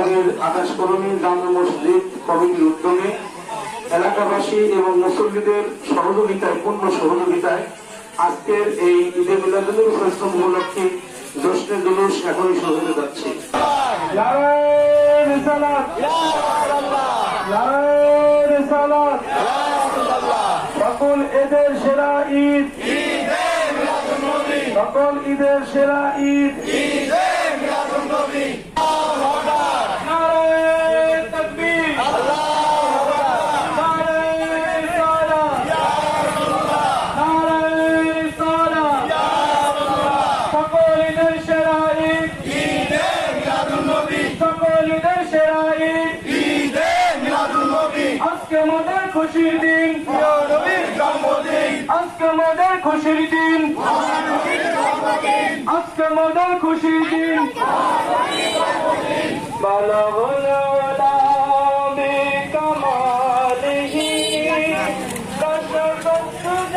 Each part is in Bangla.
বিভাগের আকাশকরণী জামা মসজিদ কমিটির উদ্যোগে এলাকাবাসী এবং মুসল্লিদের সহযোগিতায় পূর্ণ সহযোগিতায় আজকের এই ঈদে মিলাদুল ইসলাম উপলক্ষে জশ্নে জুলুস এখনই শুরু হতে যাচ্ছে। সকল ঈদের সেরা ঈদ। সকল ঈদের সেরা ঈদ আজকে আমাদের খুশির দিন। জন্মদিন আজকে আমাদের খুশির দিন। আজকে আমাদের খুশির দিন। বালা বলা কামালি। কষ্ট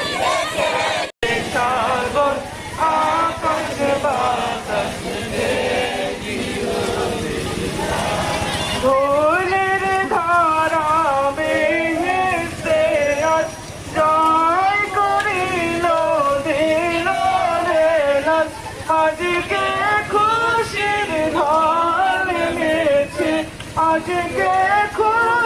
আজকে খুশির ঢল এনেছে। আজকে খুশি